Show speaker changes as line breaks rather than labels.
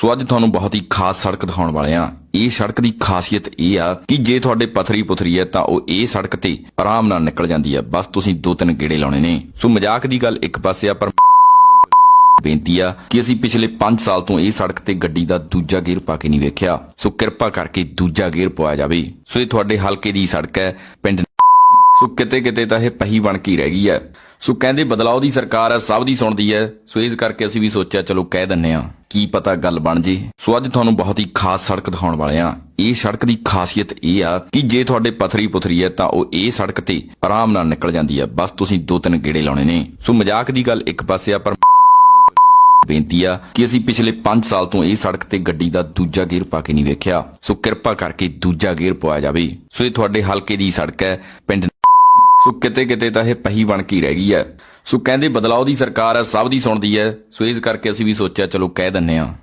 ਸੋ ਅੱਜ ਤੁਹਾਨੂੰ ਬਹੁਤ ਹੀ ਖਾਸ ਸੜਕ ਦਿਖਾਉਣ ਵਾਲੇ ਆ ਇਹ ਸੜਕ ਦੀ ਖਾਸੀਅਤ ਇਹ ਆ ਕਿ ਜੇ ਤੁਹਾਡੇ ਪਥਰੀ ਪੁਥਰੀ ਹੈ ਤਾਂ ਉਹ ਇਹ ਸੜਕ ਤੇ ਆਰਾਮ ਨਾਲ ਨਿਕਲ ਜਾਂਦੀ ਹੈ। ਬਸ ਤੁਸੀਂ ਦੋ ਤਿੰਨ ਗੇੜੇ ਲਾਉਣੇ ਨੇ। ਸੋ ਮਜ਼ਾਕ ਦੀ ਗੱਲ ਇੱਕ ਪਾਸੇ ਆ, ਪਰ ਬੇਨਤੀ ਆ ਕਿ ਅਸੀਂ ਪਿਛਲੇ 5 ਸਾਲ ਤੋਂ ਇਹ ਸੜਕ ਤੇ ਗੱਡੀ ਦਾ ਦੂਜਾ ਗੇਅਰ ਪਾ ਕੇ ਨਹੀਂ ਵੇਖਿਆ। ਸੋ ਕਿਰਪਾ ਕਰਕੇ ਦੂਜਾ ਗੇਅਰ ਪਵਾਇਆ ਜਾਵੇ। ਸੋ ਇਹ ਤੁਹਾਡੇ ਹਲਕੇ ਦੀ ਸੜਕ ਹੈ, ਪਿੰਡ ਸੋ ਕਿਤੇ ਕਿਤੇ ਤਾਂ ਇਹ ਪਹੀ ਬਣ ਕੇ ਰਹਿ ਗਈ ਹੈ। ਸੋ ਕਹਿੰਦੇ ਬਦਲਾਅ ਦੀ ਸਰਕਾਰ ਹੈ ਸਭ ਦੀ ਸੁਣਦੀ ਹੈ। ਸੋ ਇਸ ਕਰਕੇ ਅਸੀਂ ਵੀ ਸੋਚਿਆ ਚਲੋ ਕਹਿ ਦਿੰਨੇ ਆ ਕੀ ਪਤਾ ਗੱਲ ਬਣ ਜੇ। ਸੋ ਅੱਜ ਤੁਹਾਨੂੰ ਬਹੁਤ ਹੀ ਖਾਸ ਸੜਕ ਦਿਖਾਉਣ ਵਾਲੇ ਆ ਇਹ ਸੜਕ ਦੀ ਖਾਸੀਅਤ ਇਹ ਆ ਕਿ ਜੇ ਤੁਹਾਡੇ ਪਥਰੀ ਪੁਥਰੀ ਹੈ ਤਾਂ ਉਹ ਇਹ ਸੜਕ ਤੇ ਆਰਾਮ ਨਾਲ ਨਿਕਲ ਜਾਂਦੀ ਹੈ ਬਸ ਤੁਸੀਂ ਦੋ ਤਿੰਨ ਗੇੜੇ ਲਾਉਣੇ ਨੇ। ਸੋ ਮਜ਼ਾਕ ਦੀ ਗੱਲ ਇੱਕ ਪਾਸੇ ਆ, ਪਰ ਬੇਨਤੀ ਆ ਕਿ ਅਸੀਂ ਪਿਛਲੇ 5 ਸਾਲ ਤੋਂ ਇਹ ਸੜਕ ਤੇ ਗੱਡੀ ਦਾ ਦੂਜਾ ਗੇਅਰ ਪਾ ਕੇ ਨਹੀਂ ਵੇਖਿਆ। ਸੋ ਕਿਰਪਾ ਕਰਕੇ ਦੂਜਾ ਗੇਅਰ ਪਵਾਇਆ ਜਾਵੇ। ਸੋ ਇਹ ਤੁਹਾਡੇ ਹਲਕੇ ਦੀ ਸੜਕ ਹੈ, ਪਿੰਡ ਸੋ ਕਿਤੇ ਕਿਤੇ ਤਾਂ ਇਹ ਪਹੀ ਬਣ ਕੇ ਰਹਿ ਗਈ ਹੈ। ਸੋ ਕਹਿੰਦੇ ਬਦਲਾਅ ਦੀ ਸਰਕਾਰ ਹੈ ਸਭ ਦੀ ਸੁਣਦੀ ਹੈ। ਸੋ ਇਸ ਕਰਕੇ ਅਸੀਂ ਵੀ ਸੋਚਿਆ, ਚਲੋ ਕਹਿ ਦਿੰਨੇ ਆ।